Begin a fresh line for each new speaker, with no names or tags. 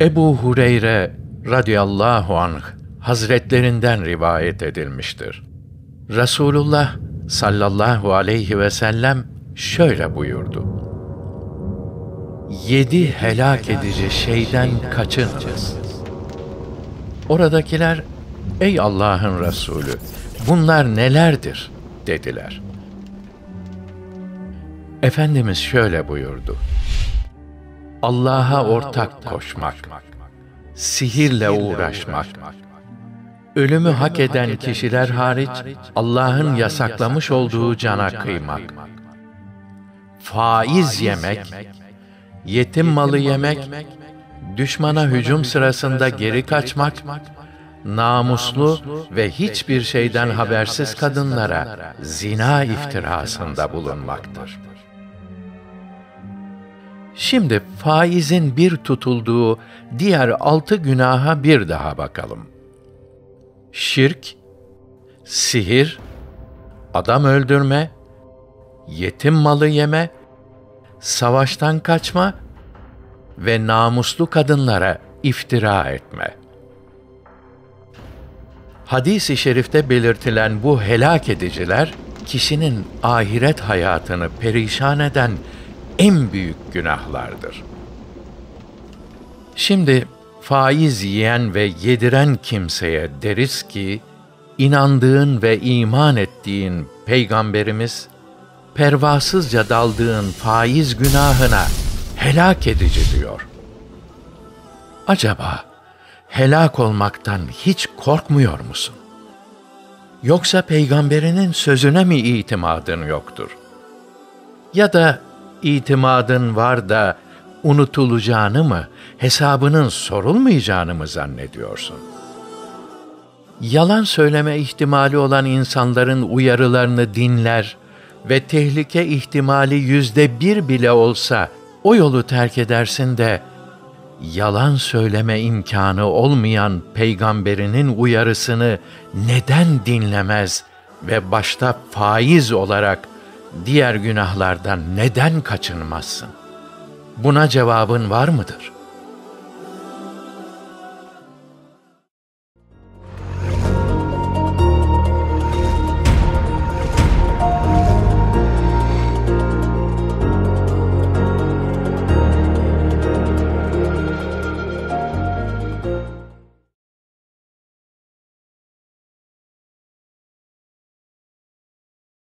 Ebu Hureyre radıyallahu anh hazretlerinden rivayet edilmiştir. Resulullah sallallahu aleyhi ve sellem şöyle buyurdu. Yedi helak edici şeyden kaçınınız. Oradakiler, ey Allah'ın Resulü, bunlar nelerdir? dediler. Efendimiz şöyle buyurdu. Allah'a ortak koşmak, sihirle uğraşmak, ölümü hak eden kişiler hariç Allah'ın yasaklamış olduğu cana kıymak, faiz yemek, yetim malı yemek, düşmana hücum sırasında geri kaçmak, namuslu ve hiçbir şeyden habersiz kadınlara zina iftirasında bulunmaktır. Şimdi faizin bir tutulduğu diğer altı günaha bir daha bakalım. Şirk, sihir, adam öldürme, yetim malı yeme, savaştan kaçma ve namuslu kadınlara iftira etme. Hadis-i şerifte belirtilen bu helak ediciler, kişinin ahiret hayatını perişan eden en büyük günahlardır. Şimdi faiz yiyen ve yediren kimseye deriz ki, inandığın ve iman ettiğin Peygamberimiz, pervasızca daldığın faiz günahına helak edici diyor. Acaba helak olmaktan hiç korkmuyor musun? Yoksa peygamberinin sözüne mi itimadın yoktur? Ya da itimadın var da unutulacağını mı, hesabının sorulmayacağını mı zannediyorsun? Yalan söyleme ihtimali olan insanların uyarılarını dinler ve tehlike ihtimali yüzde bir bile olsa o yolu terk edersin de, yalan söyleme imkanı olmayan peygamberinin uyarısını neden dinlemez ve başta faiz olarak diğer günahlardan neden kaçınmazsın? Buna cevabın var mıdır?''